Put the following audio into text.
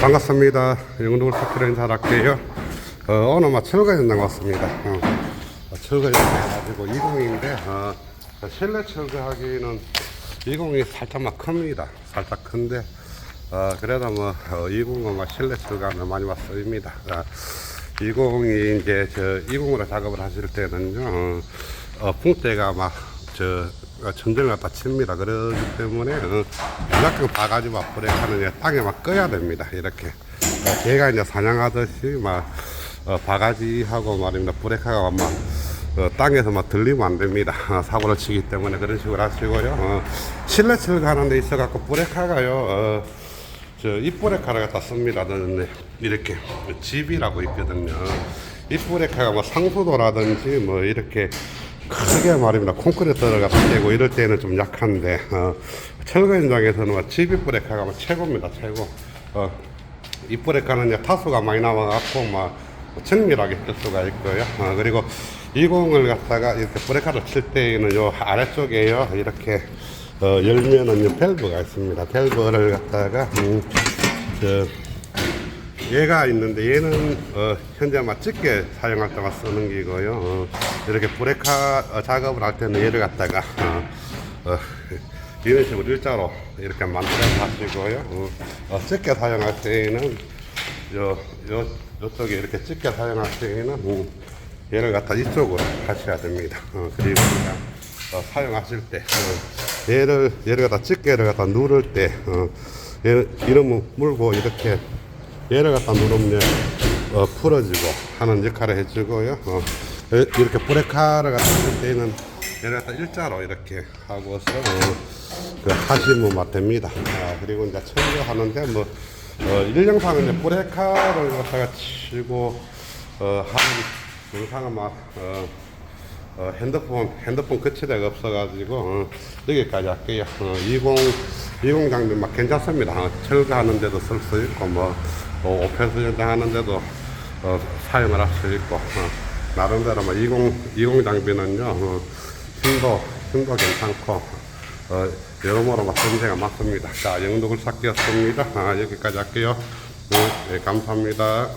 반갑습니다. 영동을 사키로 인사할게요. 어, 오늘 막 철거 현장 왔습니다. 어, 어, 철거 현장 해가지고 20인데, 어, 실내 철거하기는 20이 살짝 막 큽니다. 살짝 큰데, 어, 그래도 뭐, 어, 20은 막 실내 철거하면 많이 왔습니다. 어, 20이 이제 저 20으로 작업을 하실 때는요, 어, 어, 풍대가 막, 저, 어, 천정을 갖다 칩니다. 그러기 때문에, 어, 무조건 바가지 막 브레이크하는 게 땅에 막 꺼야 됩니다. 이렇게. 어, 걔가 이제 사냥하듯이 막, 어, 바가지하고 말입니다. 브레이크가 막, 어, 땅에서 막 들리면 안 됩니다. 어, 사고를 치기 때문에 그런 식으로 하시고요. 어, 실내 철거하는 데 있어갖고 브레이크가요, 어, 저 입브레카를 갖다 씁니다. 저는 이렇게 집이라고 있거든요. 입브레카가 뭐 상수도라든지 뭐 이렇게 크게 말입니다. 콘크리트를 갖다 떼고 이럴 때는 좀 약한데 어, 철거 현장에서는 뭐 집입브레카가 뭐 최고입니다. 최고. 어, 입브레카는 이제 타수가 많이 나와갖고 막 정밀하게 뜰 수가 있고요. 어, 그리고 20을 갖다가 이렇게 브레이크를 칠 때는 요 아래쪽에요. 이렇게 어, 열면은 요 밸브가 있습니다. 밸브를 갖다가 음, 저 얘가 있는데 얘는 어, 현재 막 짙게 사용할 때만 쓰는 기고요. 어, 이렇게 브레카 어, 작업을 할 때는 얘를 갖다가 어, 어, 이런 식으로 일자로 이렇게 만들어서 하시고요. 어, 어, 짙게 사용할 때에는 요, 요, 요쪽에 이렇게 짙게 사용할 때에는 음, 얘를 갖다 이쪽으로 하셔야 됩니다. 어, 그리고 어, 사용하실 때 어, 얘를 얘를 갖다 짙게를 갖다 누를 때 어, 얘, 이러면 물고 이렇게 얘를 갖다 누르면 어, 풀어지고 하는 역할을 해주고요. 어, 이- 이렇게 브레카를 갖다 쓸 때는 얘를 갖다 일자로 이렇게 하고서 어, 그 하시면 막 됩니다. 아, 그리고 이제 철거하는데 뭐 어, 일영상은 이제 브레카를 갖다가 치고 어, 하는 영상은 막 어, 어, 핸드폰 핸드폰 거치대가 없어가지고 어, 여기까지 할게요. 어, 20 20 장비 막 괜찮습니다. 어, 철거하는데도 쓸 수 있고 뭐 어, 오페스 현장 하는데도 어, 사용을 할 수 있고 어, 나름대로 뭐 20 20 장비는요 어, 힘도 힘도 괜찮고 어, 여러모로 막 전제가 맞습니다. 자 영덕을 찾기였습니다. 아, 여기까지 할게요. 네, 네, 감사합니다.